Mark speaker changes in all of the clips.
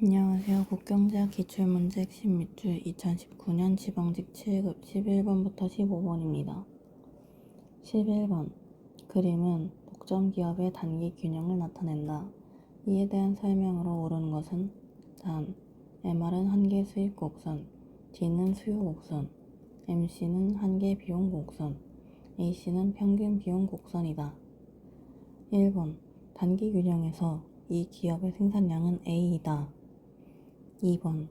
Speaker 1: 안녕하세요. 국경대학 기출문제 핵심 밑줄 2019년 지방직 7급 11번부터 15번입니다. 11번 그림은 독점 기업의 단기 균형을 나타낸다. 이에 대한 설명으로 옳은 것은 단 MR은 한계 수입 곡선, D는 수요 곡선, MC는 한계 비용 곡선, AC는 평균 비용 곡선이다. 1번 단기 균형에서 이 기업의 생산량은 A이다. 2번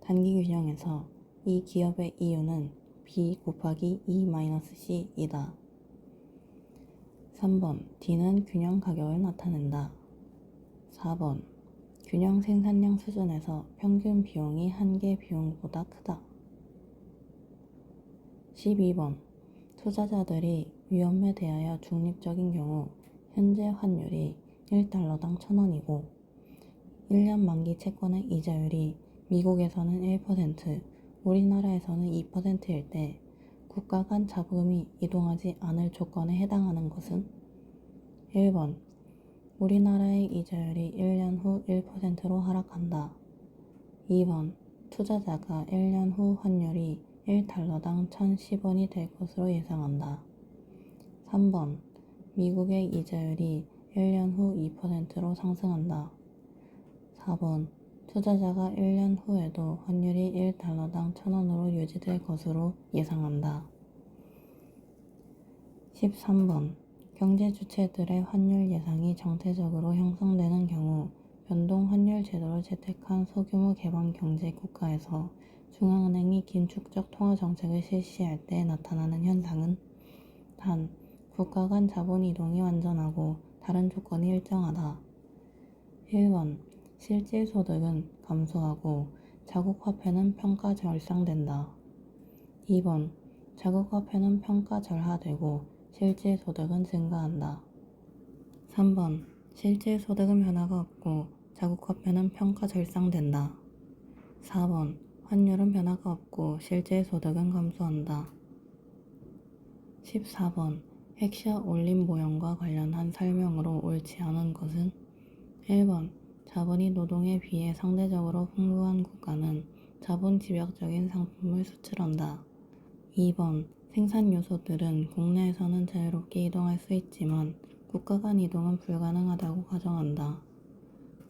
Speaker 1: 단기 균형에서 이 기업의 이유는 B 곱하기 E-C이다. 3번 D는 균형 가격을 나타낸다. 4번 균형 생산량 수준에서 평균 비용이 한계 비용보다 크다. 12번 투자자들이 위험에 대하여 중립적인 경우 현재 환율이 1달러당 1000원이고 1년 만기 채권의 이자율이 미국에서는 1%, 우리나라에서는 2%일 때 국가 간 자금이 이동하지 않을 조건에 해당하는 것은 1번 우리나라의 이자율이 1년 후 1%로 하락한다. 2번 투자자가 1년 후 환율이 1달러당 1010원이 될 것으로 예상한다. 3번 미국의 이자율이 1년 후 2%로 상승한다. 4번 투자자가 1년 후에도 환율이 1달러당 1000원으로 유지될 것으로 예상한다. 13번 경제 주체들의 환율 예상이 정체적으로 형성되는 경우 변동 환율 제도를 채택한 소규모 개방 경제 국가에서 중앙은행이 긴축적 통화 정책을 실시할 때 나타나는 현상은 단 국가 간 자본 이동이 완전하고 다른 조건이 일정하다. 1번 실질 소득은 감소하고 자국 화폐는 평가 절상된다. 2번 자국 화폐는 평가 절하되고 실질 소득은 증가한다. 3번 실질 소득은 변화가 없고 자국 화폐는 평가 절상된다. 4번 환율은 변화가 없고 실질 소득은 감소한다. 14번 핵샷 올림 모형과 관련한 설명으로 옳지 않은 것은 1번 자본이 노동에 비해 상대적으로 풍부한 국가는 자본 집약적인 상품을 수출한다. 2번 생산 요소들은 국내에서는 자유롭게 이동할 수 있지만 국가 간 이동은 불가능하다고 가정한다.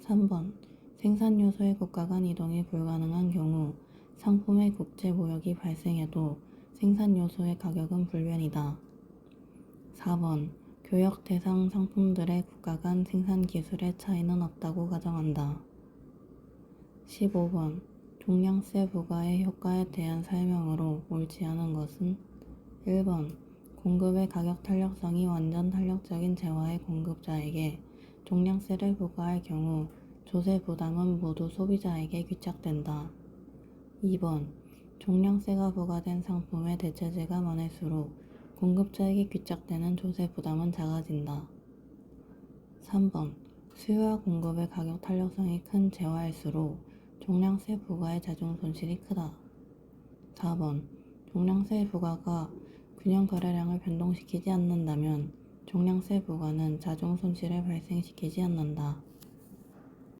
Speaker 1: 3번 생산 요소의 국가 간 이동이 불가능한 경우 상품의 국제 무역이 발생해도 생산 요소의 가격은 불변이다. 4번 교역 대상 상품들의 국가 간 생산 기술의 차이는 없다고 가정한다. 15번 종량세 부과의 효과에 대한 설명으로 옳지 않은 것은 1번 공급의 가격 탄력성이 완전 탄력적인 재화의 공급자에게 종량세를 부과할 경우 조세 부담은 모두 소비자에게 귀착된다. 2번 종량세가 부과된 상품의 대체재가 많을수록 공급자에게 귀착되는 조세 부담은 작아진다. 3번 수요와 공급의 가격 탄력성이 큰 재화일수록 종량세 부과의 자중 손실이 크다. 4번 종량세 부과가 균형 거래량을 변동시키지 않는다면 종량세 부과는 자중 손실을 발생시키지 않는다.